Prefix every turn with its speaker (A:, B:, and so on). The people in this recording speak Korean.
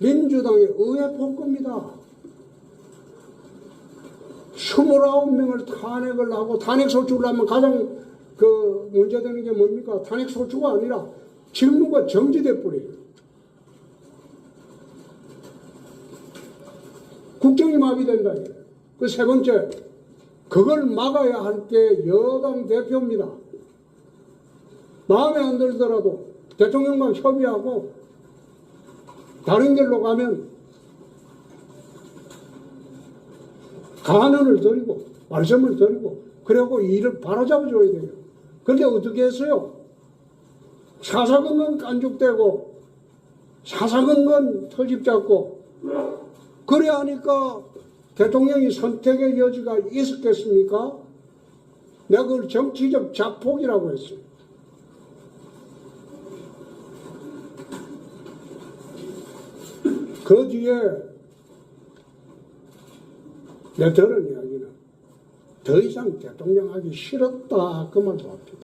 A: 민주당의 의회 폭거입니다. 29명을 탄핵을 하고 탄핵 소추를 하면 가장 그 문제되는 게 뭡니까? 탄핵 소추가 아니라 직무가 정지돼 버려요. 국정이 마비된다. 그 세 번째, 그걸 막아야 할 게 여당 대표입니다. 마음에 안 들더라도 대통령과 협의하고 다른 길로 가면 간언을 드리고 말씀을 드리고 그리고 일을 바로잡아 줘야 돼요. 그런데 어떻게 했어요? 사사건건 깐죽대고 사사건건 터집 잡고 그래 하니까 대통령이 선택의 여지가 있었겠습니까? 내가 그걸 정치적 자폭이라고 했어요. 그 뒤에 내 들은 이야기는 더 이상 대통령 하기 싫었다 그 말도 합니다.